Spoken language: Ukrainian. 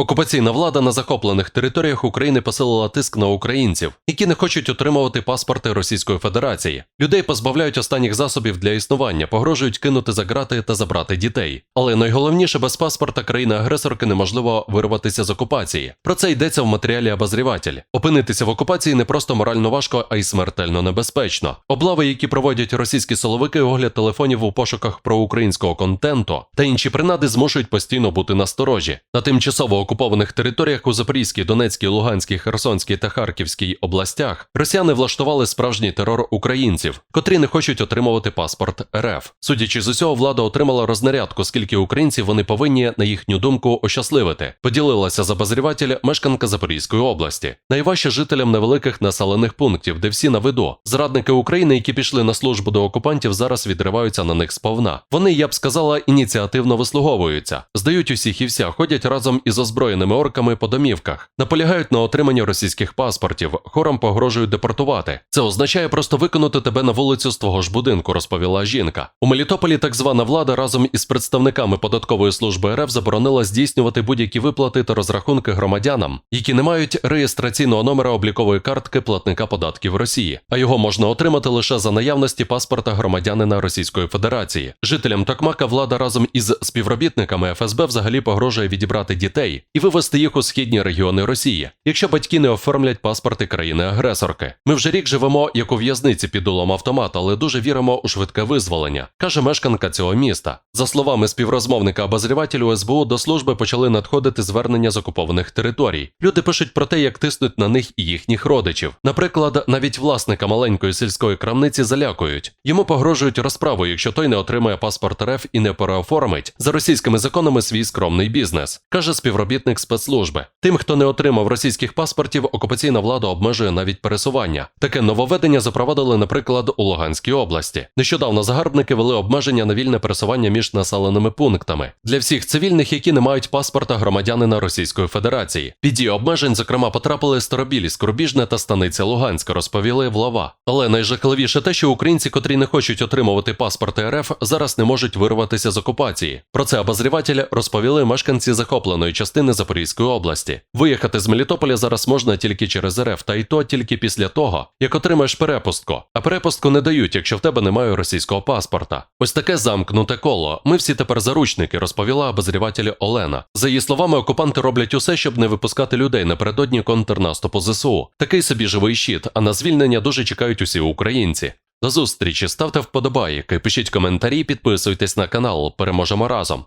Окупаційна влада на захоплених територіях України посилила тиск на українців, які не хочуть отримувати паспорти Російської Федерації. Людей позбавляють останніх засобів для існування, погрожують кинути за грати та забрати дітей. Але найголовніше без паспорта країни-агресорки неможливо вирватися з окупації. Про це йдеться в матеріалі обозріватель. Опинитися в окупації не просто морально важко, а й смертельно небезпечно. Облави, які проводять російські силовики, огляд телефонів у пошуках проукраїнського контенту та інші принади змушують постійно бути насторожі. На тимчасово окупованих територіях у Запорізькій, Донецькій, Луганській, Херсонській та Харківській областях росіяни влаштували справжній терор українців, котрі не хочуть отримувати паспорт РФ. Судячи з усього, влада отримала рознарядку, скільки українців вони повинні, на їхню думку, ощасливити. Поділилася з обозрівателя мешканка Запорізької області. Найважче жителям невеликих населених пунктів, де всі на виду. Зрадники України, які пішли на службу до окупантів, зараз відриваються на них сповна. Вони, я б сказала, ініціативно вислуговуються, здають усіх і вся, ходять разом із озброєними орками по домівках, наполягають на отриманні російських паспортів, хором погрожують депортувати. Це означає просто виконати тебе на вулицю з твого ж будинку, розповіла жінка. У Мелітополі так звана влада разом із представниками податкової служби РФ заборонила здійснювати будь-які виплати та розрахунки громадянам, які не мають реєстраційного номера облікової картки платника податків Росії, а його можна отримати лише за наявності паспорта громадянина Російської Федерації. Жителям Токмака влада разом із співробітниками ФСБ взагалі погрожує відібрати дітей і вивезти їх у східні регіони Росії, якщо батьки не оформлять паспорти країни-агресорки. Ми вже рік живемо як у в'язниці під дулом автомата, але дуже віримо у швидке визволення, каже мешканка цього міста. За словами співрозмовника обозрівателю СБУ, до служби почали надходити звернення з окупованих територій. Люди пишуть про те, як тиснуть на них і їхніх родичів. Наприклад, навіть власника маленької сільської крамниці залякують. Йому погрожують розправою, якщо той не отримає паспорт РФ і не переоформить за російськими законами свій скромний бізнес, каже співробітник спецслужби. Тим, хто не отримав російських паспортів, окупаційна влада обмежує навіть пересування. Таке нововведення запровадили, наприклад, у Луганській області. Нещодавно загарбники вели обмеження на вільне пересування між населеними пунктами для всіх цивільних, які не мають паспорта громадянина Російської Федерації. Під дію обмежень, зокрема, потрапили Старобіліськ, Рубіжне та станиця Луганська, розповіли влава. Але найжахливіше те, що українці, котрі не хочуть отримувати паспорти РФ, зараз не можуть вирватися з окупації. Про це обозріватель розповіли мешканці захопленої частини Запорізької області. Виїхати з Мелітополя зараз можна тільки через РФ, та й то тільки після того, як отримаєш перепустку. А перепустку не дають, якщо в тебе немає російського паспорта. Ось таке замкнуте коло. Ми всі тепер заручники, розповіла обозріватель Олена. За її словами, окупанти роблять усе, щоб не випускати людей напередодні контрнаступу ЗСУ. Такий собі живий щит, а на звільнення дуже чекають усі українці. До зустрічі, ставте вподобайки, пишіть коментарі, підписуйтесь на канал. Переможемо разом.